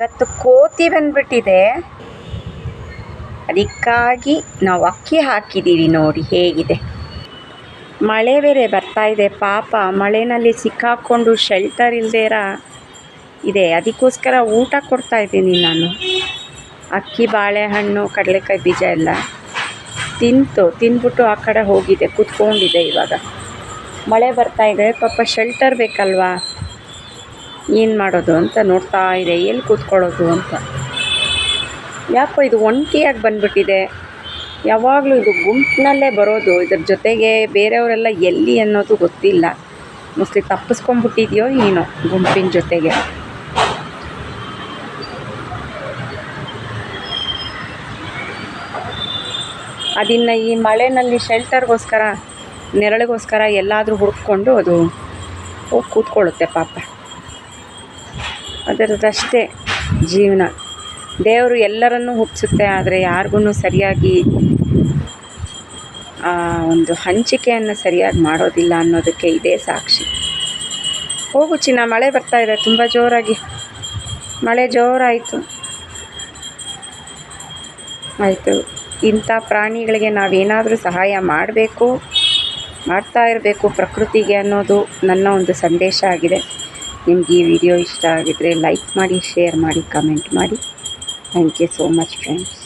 ಇವತ್ತು ಕೋತಿ ಬಂದ್ಬಿಟ್ಟಿದೆ. ಅದಕ್ಕಾಗಿ ನಾವು ಅಕ್ಕಿ ಹಾಕಿದ್ದೀವಿ ನೋಡಿ, ಹೇಗಿದೆ? ಮಳೆ ಬೇರೆ ಬರ್ತಾ ಇದೆ, ಪಾಪ. ಮಳೆನಲ್ಲಿ ಸಿಕ್ಕಾಕ್ಕೊಂಡು ಶೆಲ್ಟರ್ ಇಲ್ದೇರ ಇದೆ. ಅದಕ್ಕೋಸ್ಕರ ಊಟ ಕೊಡ್ತಾ ಇದ್ದೀನಿ ನಾನು. ಅಕ್ಕಿ, ಬಾಳೆಹಣ್ಣು, ಕಡಲೆಕಾಯಿ ಬೀಜ ಎಲ್ಲ ತಿಂತು ತಿಂದ್ಬಿಟ್ಟು ಆ ಕಡೆ ಹೋಗಿದೆ ಕೂತ್ಕೊಂಡಿದೆ ಇವಾಗ. ಮಳೆ ಬರ್ತಾ ಇದೆ, ಪಾಪ ಶೆಲ್ಟರ್ ಬೇಕಲ್ವಾ? ಏನು ಮಾಡೋದು ಅಂತ ನೋಡ್ತಾ ಇದೆ, ಎಲ್ಲಿ ಕೂತ್ಕೊಳ್ಳೋದು ಅಂತ. ಯಾಕೋ ಇದು ಒಂಟಿಯಾಗಿ ಬಂದ್ಬಿಟ್ಟಿದೆ. ಯಾವಾಗಲೂ ಇದು ಗುಂಪಿನಲ್ಲೇ ಬರೋದು, ಇದ್ರ ಜೊತೆಗೆ ಬೇರೆಯವರೆಲ್ಲ ಎಲ್ಲಿ ಅನ್ನೋದು ಗೊತ್ತಿಲ್ಲ. ಮೋಸ್ಟ್ಲಿ ತಪ್ಪಿಸ್ಕೊಂಡ್ಬಿಟ್ಟಿದೆಯೋ ಏನೋ ಗುಂಪಿನ ಜೊತೆಗೆ. ಅದನ್ನು ಈ ಮಳೆನಲ್ಲಿ ಶೆಲ್ಟರ್ಗೋಸ್ಕರ ನೆರಳಿಗೋಸ್ಕರ ಎಲ್ಲಾದರೂ ಹುಡ್ಕೊಂಡು ಅದು ಹೋಗಿ ಕೂತ್ಕೊಳ್ಳುತ್ತೆ ಪಾಪ. ಅದರದಷ್ಟೇ ಜೀವನ. ದೇವರು ಎಲ್ಲರನ್ನೂ ಹುಟ್ಟಿಸುತ್ತೆ ಆದರೆ ಯಾರಿಗೂ ಸರಿಯಾಗಿ, ಆ, ಒಂದು ಹಂಚಿಕೆಯನ್ನು ಸರಿಯಾಗಿ ಮಾಡೋದಿಲ್ಲ ಅನ್ನೋದಕ್ಕೆ ಇದೇ ಸಾಕ್ಷಿ. ಹೋಗು ಚಿನ್ನ, ಮಳೆ ಬರ್ತಾ ಇದೆ, ತುಂಬ ಜೋರಾಗಿ. ಮಳೆ ಜೋರಾಯಿತು. ಆಯಿತು, ಇಂಥ ಪ್ರಾಣಿಗಳಿಗೆ ನಾವೇನಾದರೂ ಸಹಾಯ ಮಾಡಬೇಕು, ಮಾಡ್ತಾ ಇರಬೇಕು ಪ್ರಕೃತಿಗೆ ಅನ್ನೋದು ನನ್ನ ಒಂದು ಸಂದೇಶ ಆಗಿದೆ. ನಿಮ್ಗೆ ಈ ವಿಡಿಯೋ ಇಷ್ಟ ಆಗಿದರೆ ಲೈಕ್ ಮಾಡಿ ಶೇರ್ ಮಾಡಿ ಕಮೆಂಟ್ ಮಾಡಿ. Thank you so much friends